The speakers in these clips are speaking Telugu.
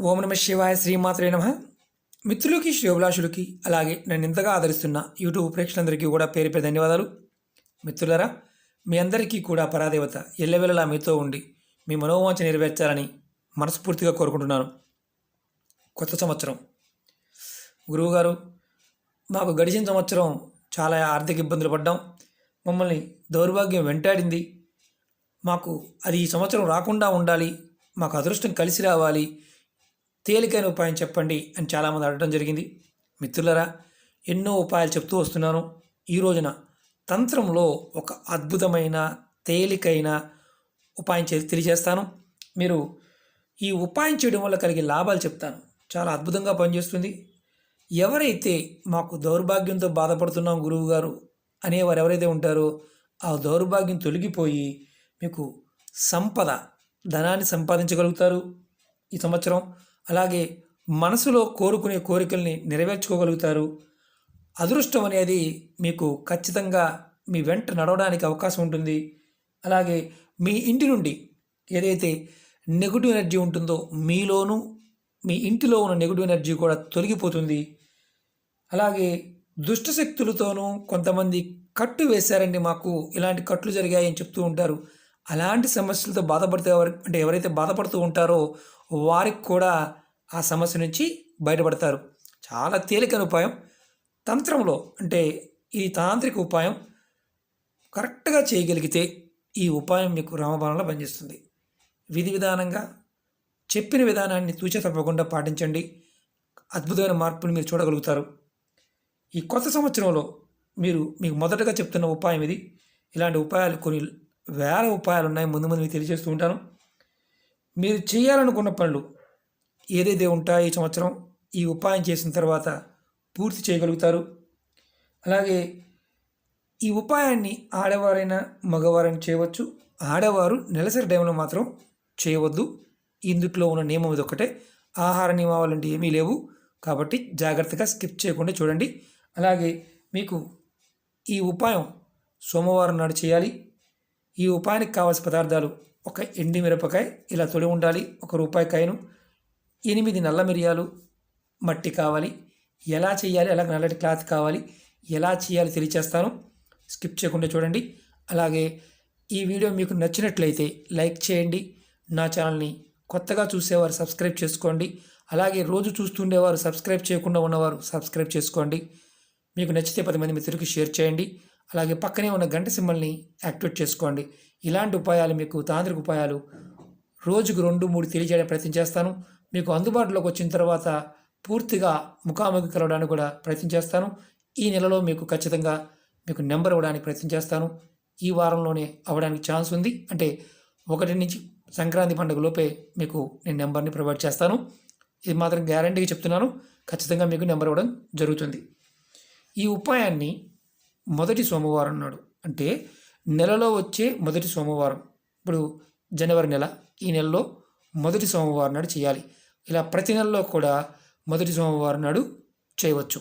ఓం నమ శివాయ శ్రీమాత్రే నమ. మిత్రులకి శ్రేభిలాషులకి అలాగే నన్ను ఇంతగా ఆదరిస్తున్న యూట్యూబ్ ప్రేక్షకులందరికీ కూడా పేరు పేరు ధన్యవాదాలు. మిత్రులరా మీ అందరికీ కూడా పరాదేవత ఎల్లవెల్లలా మీతో ఉండి మీ మనోవాంఛ నెరవేర్చాలని మనస్ఫూర్తిగా కోరుకుంటున్నాను. కొత్త సంవత్సరం. గురువుగారు మాకు గడిచిన సంవత్సరం చాలా ఆర్థిక ఇబ్బందులు పడ్డాం. మమ్మల్ని దౌర్భాగ్యం వెంటాడింది. మాకు అది ఈ సంవత్సరం రాకుండా ఉండాలి. మాకు అదృష్టం కలిసి రావాలి. తేలికైన ఉపాయం చెప్పండి అని చాలామంది అడగడం జరిగింది. మిత్రులరా ఎన్నో ఉపాయాలు చెప్తూ వస్తున్నాను. ఈ రోజున తంత్రంలో ఒక అద్భుతమైన తేలికైన ఉపాయం చే తెలియజేస్తాను. మీరు ఈ ఉపాయం చేయడం వల్ల కలిగే లాభాలు చెప్తాను. చాలా అద్భుతంగా పనిచేస్తుంది. ఎవరైతే మాకు దౌర్భాగ్యంతో బాధపడుతున్నాం గురువు గారు అనేవారు ఎవరైతే ఉంటారో ఆ దౌర్భాగ్యం తొలగిపోయి మీకు సంపద ధనాన్ని సంపాదించగలుగుతారు ఈ సంవత్సరం. అలాగే మనసులో కోరుకునే కోరికల్ని నెరవేర్చుకోగలుగుతారు. అదృష్టం అనేది మీకు ఖచ్చితంగా మీ వెంట నడవడానికి అవకాశం ఉంటుంది. అలాగే మీ ఇంటి నుండి ఏదైతే నెగిటివ్ ఎనర్జీ ఉంటుందో మీలోనూ మీ ఇంటిలో ఉన్న నెగిటివ్ ఎనర్జీ కూడా తొలగిపోతుంది. అలాగే దుష్ట శక్తులతోనూ కొంతమంది కట్టు వేశారండి మాకు. ఇలాంటి కట్లు జరిగాయని చెప్తూ ఉంటారు. అలాంటి సమస్యలతో బాధపడితే ఎవరు అంటే ఎవరైతే బాధపడుతూ ఉంటారో వారికి కూడా ఆ సమస్య నుంచి బయటపడతారు. చాలా తేలికైన ఉపాయం. తంత్రంలో అంటే ఈ తాంత్రిక ఉపాయం కరెక్ట్గా చేయగలిగితే ఈ ఉపాయం మీకు రామబాణంలో పనిచేస్తుంది. విధి విధానంగా చెప్పిన విధానాన్ని తూచ తప్పకుండా పాటించండి. అద్భుతమైన మార్పుని మీరు చూడగలుగుతారు. ఈ కొత్త సంవత్సరంలో మీరు మీకు మొదటగా చెప్తున్న ఉపాయం ఇది. ఇలాంటి ఉపాయాలు కొన్ని వేల ఉపాయాలు ఉన్నాయి ముందు ముందు మీకు తెలియజేస్తూ ఉంటాను. మీరు చేయాలనుకున్న పనులు ఏదైతే ఉంటాయో ఈ సంవత్సరం ఈ ఉపాయం చేసిన తర్వాత పూర్తి చేయగలుగుతారు. అలాగే ఈ ఉపాయాన్ని ఆడవారైనా మగవారైనా చేయవచ్చు. ఆడవారు నెలసరి టైంలో మాత్రం చేయవద్దు. ఇందుట్లో ఉన్న నియమం ఇది ఒకటే ఆహార నియమాలు అంటే ఏమీ లేవు. కాబట్టి జాగ్రత్తగా స్కిప్ చేయకుండా చూడండి. అలాగే మీకు ఈ ఉపాయం సోమవారం నాడు చేయాలి. ఈ ఉపాయానికి కావాల్సిన పదార్థాలు ఒక ఎండి మిరపకాయ ఇలా తొలి ఉండాలి. ఒక రూపాయి కాయను ఎనిమిది నల్ల మిరియాలు మట్టి కావాలి. ఎలా చేయాలి? అలాగే నల్లటి క్లాత్ కావాలి? ఎలా చేయాలి తెలియచేస్తాను. స్కిప్ చేయకుండా చూడండి. అలాగే ఈ వీడియో మీకు నచ్చినట్లయితే లైక్ చేయండి. నా ఛానల్ని కొత్తగా చూసేవారు సబ్స్క్రైబ్ చేసుకోండి. అలాగే రోజు చూస్తుండేవారు సబ్స్క్రైబ్ చేయకుండా ఉన్నవారు సబ్స్క్రైబ్ చేసుకోండి. మీకు నచ్చితే పది మంది మిత్రులకి షేర్ చేయండి. అలాగే పక్కనే ఉన్న గంట సింబల్ని యాక్టివేట్ చేసుకోండి. ఇలాంటి ఉపాయాలు మీకు తాంత్రిక ఉపాయాలు రోజుకు రెండు మూడు తెలియజేయడానికి ప్రయత్నం చేస్తాను. మీకు అందుబాటులోకి వచ్చిన తర్వాత పూర్తిగా ముఖాముఖి కలవడానికి కూడా ప్రయత్నం చేస్తాను. ఈ నెలలో మీకు ఖచ్చితంగా మీకు నెంబర్ ఇవ్వడానికి ప్రయత్నం చేస్తాను. ఈ వారంలోనే అవ్వడానికి ఛాన్స్ ఉంది. అంటే ఒకటి నుంచి సంక్రాంతి పండుగ లోపే మీకు నేను నెంబర్ని ప్రొవైడ్ చేస్తాను. ఇది మాత్రం గ్యారంటీగా చెప్తున్నాను. ఖచ్చితంగా మీకు నెంబర్ ఇవ్వడం జరుగుతుంది. ఈ ఉపాయాన్ని మొదటి సోమవారం నాడు అంటే నెలలో వచ్చే మొదటి సోమవారం ఇప్పుడు జనవరి నెల ఈ నెలలో మొదటి సోమవారం నాడు చేయాలి. ఇలా ప్రతి నెలలో కూడా మొదటి సోమవారం నాడు చేయవచ్చు.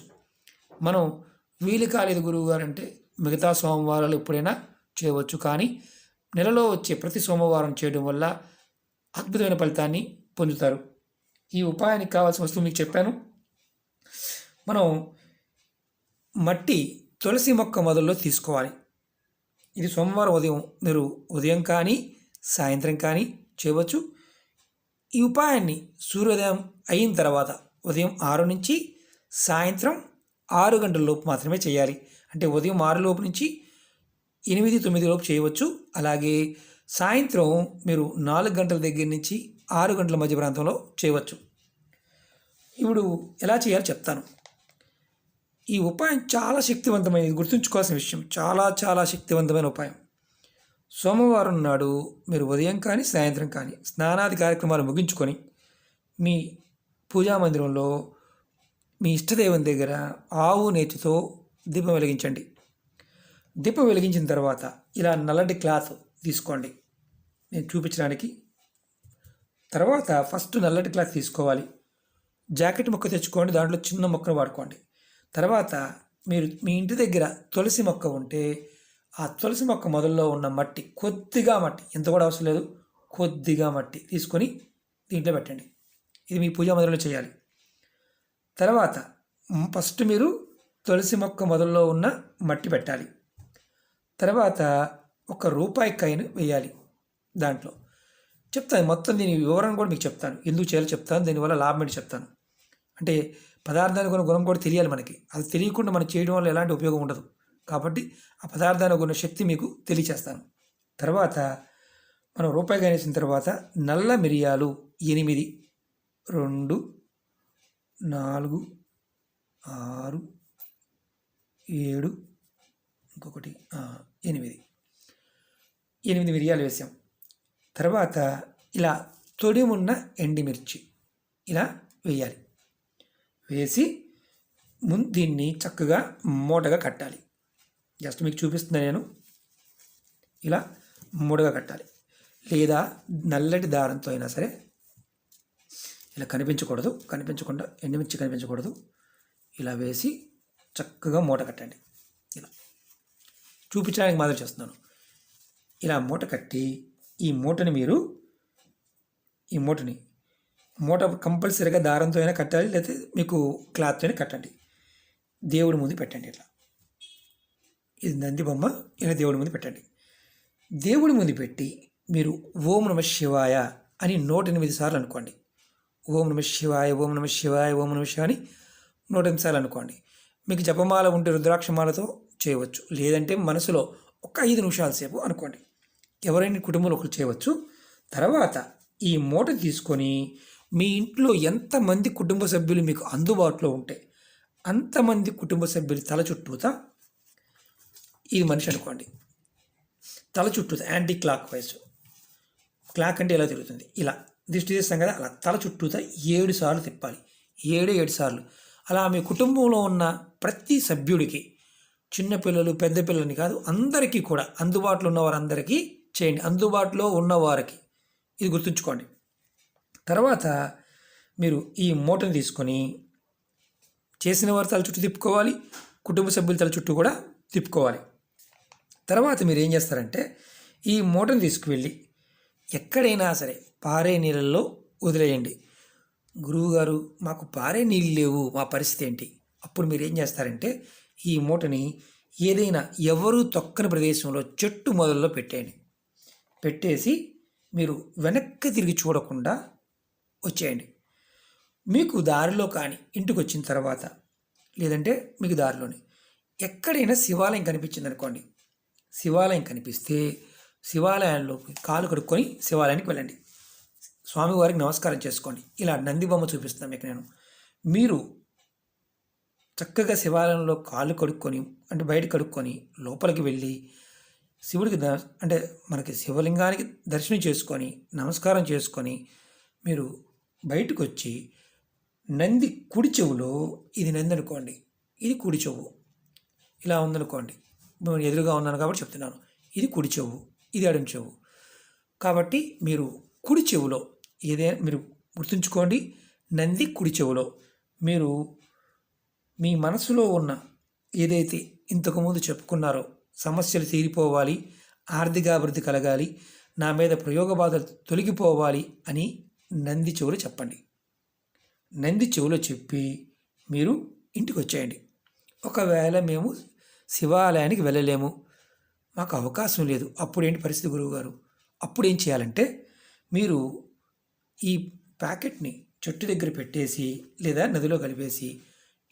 మనం వీలు కాలేదు గురువు గారు అంటే మిగతా సోమవారాలు ఎప్పుడైనా చేయవచ్చు. కానీ నెలలో వచ్చే ప్రతి సోమవారం చేయడం వల్ల అద్భుతమైన ఫలితాన్ని పొందుతారు. ఈ ఉపాయానికి కావాల్సిన వస్తువు మీకు చెప్పాను. మనం మట్టి తులసి మొక్క మొదల్లో తీసుకోవాలి. ఇది సోమవారం ఉదయం మీరు ఉదయం కానీ సాయంత్రం కానీ చేయవచ్చు. ఈ ఉపాయాన్ని సూర్యోదయం అయిన తర్వాత ఉదయం ఆరు నుంచి సాయంత్రం ఆరు గంటల లోపు మాత్రమే చేయాలి. అంటే ఉదయం ఆరు లోపు నుంచి ఎనిమిది తొమ్మిది లోపు చేయవచ్చు. అలాగే సాయంత్రం మీరు నాలుగు గంటల దగ్గర నుంచి ఆరు గంటల మధ్య ప్రాంతంలో చేయవచ్చు. ఇప్పుడు ఎలా చేయాలో చెప్తాను. ఈ ఉపాయం చాలా శక్తివంతమైనది. గుర్తుంచుకోవాల్సిన విషయం. చాలా చాలా శక్తివంతమైన ఉపాయం. సోమవారం నాడు మీరు ఉదయం కానీ సాయంత్రం కానీ స్నానాది కార్యక్రమాలు ముగించుకొని మీ పూజా మందిరంలో మీ ఇష్టదైవం దగ్గర ఆవు నేతితో దీపం వెలిగించండి. దీపం వెలిగించిన తర్వాత ఇలా నల్లటి క్లాత్ తీసుకోండి. నేను చూపించడానికి తర్వాత ఫస్ట్ నల్లటి క్లాత్ తీసుకోవాలి. జాకెట్ మొక్క తెచ్చుకోండి దాంట్లో చిన్న మొక్కను వాడుకోండి. తర్వాత మీరు మీ ఇంటి దగ్గర తులసి మొక్క ఉంటే ఆ తులసి మొక్క మొదల్లో ఉన్న మట్టి కొద్దిగా మట్టి ఎంత కూడా అవసరం లేదు కొద్దిగా మట్టి తీసుకొని దీంట్లో పెట్టండి. ఇది మీ పూజ మందిరంలో చేయాలి. తర్వాత ఫస్ట్ మీరు తులసి మొక్క మొదల్లో ఉన్న మట్టి పెట్టాలి. తర్వాత ఒక రూపాయి కాయిన్ వేయాలి దాంట్లో. చెప్తాను మొత్తం దీని వివరణ కూడా మీకు చెప్తాను. ఎందుకు చేయాలో చెప్తాను దీనివల్ల లాభం ఏంటి చెప్తాను. అంటే పదార్థానికి ఉన్న గుణం కూడా తెలియాలి మనకి. అది తెలియకుండా మనం చేయడం వల్ల ఎలాంటి ఉపయోగం ఉండదు. కాబట్టి ఆ పదార్థానికి ఉన్న శక్తి మీకు తెలియచేస్తాను. తర్వాత మనం రూపాయి గణేసిన తర్వాత నల్ల మిరియాలు ఎనిమిది రెండు నాలుగు ఆరు ఏడు ఇంకొకటి ఎనిమిది. ఎనిమిది మిరియాలు వేసాం. తర్వాత ఇలా తొడి ఉన్న ఎండిమిర్చి ఇలా వేయాలి. వేసి ముందు దీన్ని చక్కగా మూటగా కట్టాలి. జస్ట్ మీకు చూపిస్తున్నాను నేను. ఇలా మూడుగా కట్టాలి. లేదా నల్లటి దారంతో అయినా సరే ఇలా కనిపించకూడదు. కనిపించకుండా ఎండుమిర్చి కనిపించకూడదు. ఇలా వేసి చక్కగా మూట కట్టండి. ఇలా చూపించడానికి మాదిరి చేస్తున్నాను. ఇలా మూట కట్టి ఈ మూటని మీరు ఈ మూటని మూట కంపల్సరీగా దారంతో అయినా కట్టాలి లేకపోతే మీకు క్లాత్తో అయినా కట్టండి. దేవుడి ముందు పెట్టండి ఇట్లా. ఇది నంది బొమ్మ ఇలా దేవుడి ముందు పెట్టండి. దేవుడి ముందు పెట్టి మీరు ఓం నమ శివాయ అని నూట ఎనిమిది సార్లు అనుకోండి. ఓం నమ శివాయ ఓం నమ శివాయ ఓం నమ శివాయ అని నూట ఎనిమిది సార్లు అనుకోండి. మీకు జపమాల ఉంటే రుద్రాక్షమాలతో చేయవచ్చు. లేదంటే మనసులో ఒక ఐదు నిమిషాల సేపు అనుకోండి. ఎవరైనా కుటుంబంలో ఒకరు చేయవచ్చు. తర్వాత ఈ మూట తీసుకొని మీ ఇంట్లో ఎంతమంది కుటుంబ సభ్యులు మీకు అందుబాటులో ఉంటే అంతమంది కుటుంబ సభ్యులు తల చుట్టూతా ఇది మనిషి అనుకోండి. తల చుట్టూ యాంటీ క్లాక్ వైజ్ క్లాక్ అంటే ఎలా తిరుగుతుంది? ఇలా. దిష్టి చేస్తాం కదా అలా. తల చుట్టూత ఏడు సార్లు తిప్పాలి. ఏడు ఏడు సార్లు. అలా మీ కుటుంబంలో ఉన్న ప్రతి సభ్యుడికి చిన్నపిల్లలు పెద్ద పిల్లలని కాదు అందరికీ కూడా అందుబాటులో ఉన్న వారందరికీ చేయండి. అందుబాటులో ఉన్నవారికి ఇది గుర్తుంచుకోండి. తర్వాత మీరు ఈ మూటను తీసుకొని చేసిన వారి తల చుట్టూ తిప్పుకోవాలి. కుటుంబ సభ్యుల తల చుట్టూ కూడా తిప్పుకోవాలి. తర్వాత మీరు ఏం చేస్తారంటే ఈ మూటను తీసుకువెళ్ళి ఎక్కడైనా సరే పారే నీళ్ళల్లో వదిలేయండి. గురువుగారు మాకు పారే నీళ్ళు లేవు మా పరిస్థితి ఏంటి? అప్పుడు మీరు ఏం చేస్తారంటే ఈ మూటని ఏదైనా ఎవరూ తొక్కని ప్రదేశంలో చెట్టు మొదల్లో పెట్టేయండి. పెట్టేసి మీరు వెనక్కి తిరిగి చూడకుండా వచ్చేయండి. మీకు దారిలో కానీ ఇంటికి వచ్చిన తర్వాత లేదంటే మీకు దారిలోనే ఎక్కడైనా శివాలయం కనిపించింది అనుకోండి శివాలయం కనిపిస్తే శివాలయంలోకి కాలు కడుక్కొని శివాలయానికి వెళ్ళండి. స్వామివారికి నమస్కారం చేసుకోండి. ఇలా నంది బొమ్మ చూపిస్తాను మీకు నేను. మీరు చక్కగా శివాలయంలో కాళ్ళు కడుక్కొని అంటే బయట కడుక్కొని లోపలికి వెళ్ళి శివుడికి ద అంటే మనకి శివలింగానికి దర్శనం చేసుకొని నమస్కారం చేసుకొని మీరు బయటకు వచ్చి నంది కుడి చెవులో ఇది నంది అనుకోండి ఇది కుడి చెవు ఇలా ఉందనుకోండి. ఎదురుగా ఉన్నాను కాబట్టి చెప్తున్నాను. ఇది కుడి చెవు ఇది ఎడం చెవు. కాబట్టి మీరు కుడి చెవులో ఏదైనా మీరు గుర్తుంచుకోండి నంది కుడి చెవులో. మీరు మీ మనసులో ఉన్న ఏదైతే ఇంతకుముందు చెప్పుకున్నారో సమస్యలు తీరిపోవాలి ఆర్థికాభివృద్ధి కలగాలి నా మీద ప్రయోగ బాధలు తొలగిపోవాలి అని నంది చెవులు చెప్పండి. నంది చెవులో చెప్పి మీరు ఇంటికి వచ్చేయండి ఒకవేళ మేము శివాలయానికి వెళ్ళలేము. మాకు అవకాశం లేదు. అప్పుడు ఏంటి పరిస్థితి గురువుగారు? అప్పుడు ఏం చేయాలంటే మీరు ఈ ప్యాకెట్ని చెట్టు దగ్గర పెట్టేసి లేదా నదిలో కలిపేసి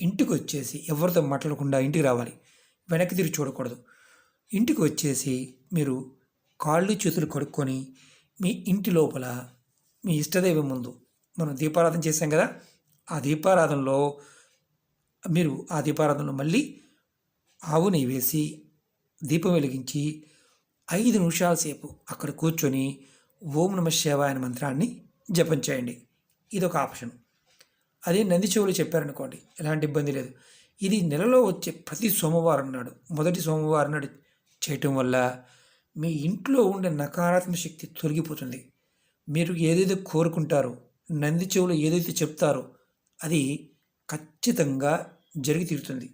ఇంటికి వచ్చేసి ఎవరితో మాట్లాడకుండా ఇంటికి రావాలి. వెనక్కి తిరిగి చూడకూడదు. ఇంటికి వచ్చేసి మీరు కాళ్ళు చేతులు కడుక్కొని మీ ఇంటి లోపల మీ ఇష్టదైవం ముందు మనం దీపారాధన చేశాం కదా? ఆ దీపారాధనలో మీరు ఆ దీపారాధనలో మళ్ళీ ఆవు నెయ్యి వేసి దీపం వెలిగించి ఐదు నిమిషాల సేపు అక్కడ కూర్చొని ఓం నమ శివాయ అనే మంత్రాన్ని జపం చేయండి. ఇది ఒక ఆప్షన్. అదే నంది చెవులు చెప్పారనుకోండి ఎలాంటి ఇబ్బంది లేదు. ఇది నెలలో వచ్చే ప్రతి సోమవారం నాడు మొదటి సోమవారం నాడు చేయటం వల్ల మీ ఇంట్లో ఉండే నకారాత్మక శక్తి తొలగిపోతుంది. మీరు ఏదైతే కోరుకుంటారో నంది చెవులు ఏదైతే చెప్తారో అది ఖచ్చితంగా జరిగి తీరుతుంది.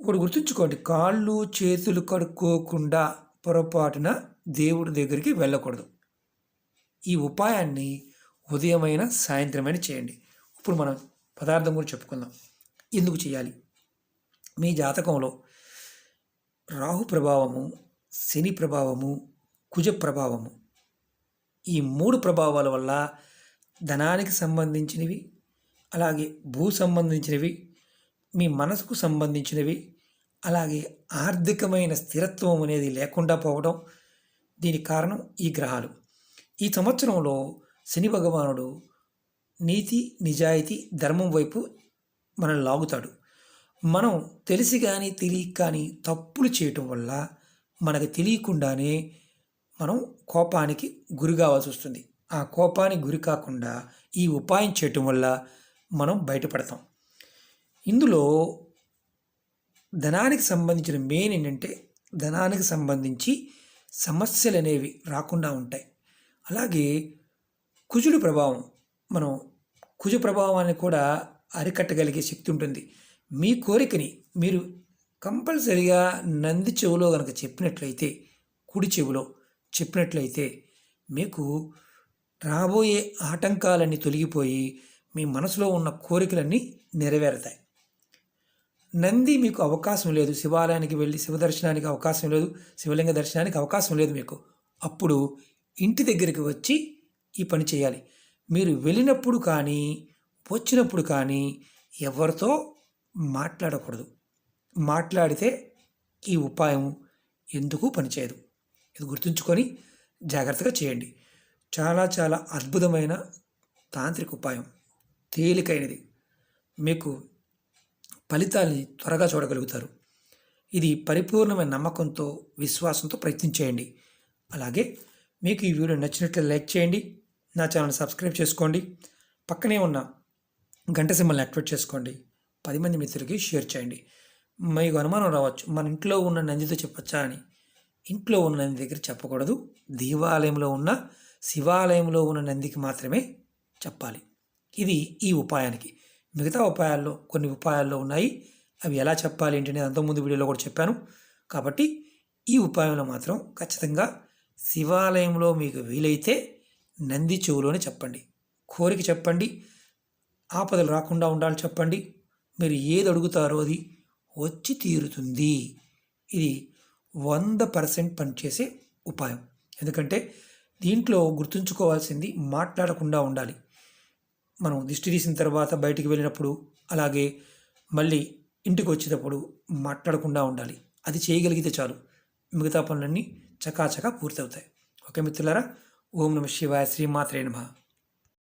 ఒకటి గుర్తుంచుకోండి. కాళ్ళు చేతులు కడుక్కోకుండా పొరపాటున దేవుడి దగ్గరికి వెళ్ళకూడదు. ఈ ఉపాయాన్ని ఉదయమైన సాయంత్రమైన చేయండి. ఇప్పుడు మనం పదార్థం గురించి చెప్పుకుందాం. ఎందుకు చేయాలి? మీ జాతకంలో రాహు ప్రభావము శని ప్రభావము కుజ ప్రభావము ఈ మూడు ప్రభావాల వల్ల ధనానికి సంబంధించినవి అలాగే భూ సంబంధించినవి మీ మనసుకు సంబంధించినవి అలాగే ఆర్థికమైన స్థిరత్వం అనేది లేకుండా పోవడం దీనికి కారణం ఈ గ్రహాలు. ఈ సంవత్సరంలో శని భగవానుడు నీతి నిజాయితీ ధర్మం వైపు మనల్ని లాగుతాడు. మనం తెలిసి కానీ తెలియక కానీ తప్పులు చేయటం వల్ల మనకు తెలియకుండానే మనం కోపానికి గురి కావాల్సి వస్తుంది. ఆ కోపానికి గురి కాకుండా ఈ ఉపాయం చేయటం వల్ల మనం బయటపడతాం. ఇందులో ధనానికి సంబంధించిన మెయిన్ ఏంటంటే ధనానికి సంబంధించి సమస్యలు అనేవి రాకుండా ఉంటాయి. అలాగే కుజుడి ప్రభావం మనం కుజు ప్రభావాన్ని కూడా అరికట్టగలిగే శక్తి ఉంటుంది. మీ కోరికని మీరు కంపల్సరిగా నంది చెవులో కనుక చెప్పినట్లయితే కుడి చెవిలో చెప్పినట్లయితే మీకు రాబోయే ఆటంకాలన్నీ తొలగిపోయి మీ మనసులో ఉన్న కోరికలన్నీ నెరవేరుతాయి. నంది మీకు అవకాశం లేదు. శివాలయానికి వెళ్ళి శివ దర్శనానికి అవకాశం లేదు. శివలింగ దర్శనానికి అవకాశం లేదు మీకు. అప్పుడు ఇంటి దగ్గరికి వచ్చి ఈ పని చేయాలి. మీరు వెళ్ళినప్పుడు కానీ వచ్చినప్పుడు కానీ ఎవరితో మాట్లాడకూడదు. మాట్లాడితే ఈ ఉపాయం ఎందుకు పనిచేయదు? ఇది గుర్తుంచుకొని జాగ్రత్తగా చేయండి. చాలా చాలా అద్భుతమైన తాంత్రిక ఉపాయం. తేలికైనది. మీకు ఫలితాల్ని త్వరగా చూడగలుగుతారు. ఇది పరిపూర్ణమైన నమ్మకంతో విశ్వాసంతో ప్రయత్నం చేయండి. అలాగే మీకు ఈ వీడియో నచ్చినట్లు లైక్ చేయండి నా ఛానల్ సబ్స్క్రైబ్ చేసుకోండి పక్కనే ఉన్న గంట సింబల్ని యాక్టివేట్ చేసుకోండి పది మంది మిత్రులకి షేర్ చేయండి. మీకు అనుమానం రావచ్చు మన ఇంట్లో ఉన్న నందితో చెప్పచ్చా అని. ఇంట్లో ఉన్న నంది దగ్గర చెప్పకూడదు దేవాలయంలో ఉన్న శివాలయంలో ఉన్న నందికి మాత్రమే చెప్పాలి. ఇది ఈ ఉపాయానికి. మిగతా ఉపాయాల్లో కొన్ని ఉపాయాల్లో ఉన్నాయి. అవి ఎలా చెప్పాలి ఏంటి అనేది అంతకుముందు వీడియోలో కూడా చెప్పాను. కాబట్టి ఈ ఉపాయంలో మాత్రం ఖచ్చితంగా శివాలయంలో మీకు వీలైతే నంది చెవులోనే చెప్పండి. కోరిక చెప్పండి. ఆపదలు రాకుండా ఉండాలి చెప్పండి. మీరు ఏది అడుగుతారో అది వచ్చి తీరుతుంది. ఇది వంద పర్సెంట్ పనిచేసే ఉపాయం. ఎందుకంటే దీంట్లో గుర్తుంచుకోవాల్సింది మాట్లాడకుండా ఉండాలి. మనం దిష్టి తీసిన తర్వాత బయటికి వెళ్ళినప్పుడు అలాగే మళ్ళీ ఇంటికి వచ్చేటప్పుడు మాట్లాడకుండా ఉండాలి. అది చేయగలిగితే చాలు. మిగతా పనులన్నీ చకాచకా పూర్తవుతాయి. ఓకే మిత్రులారా? ఓం నమ శివాయ. శ్రీమాత్రే నమ.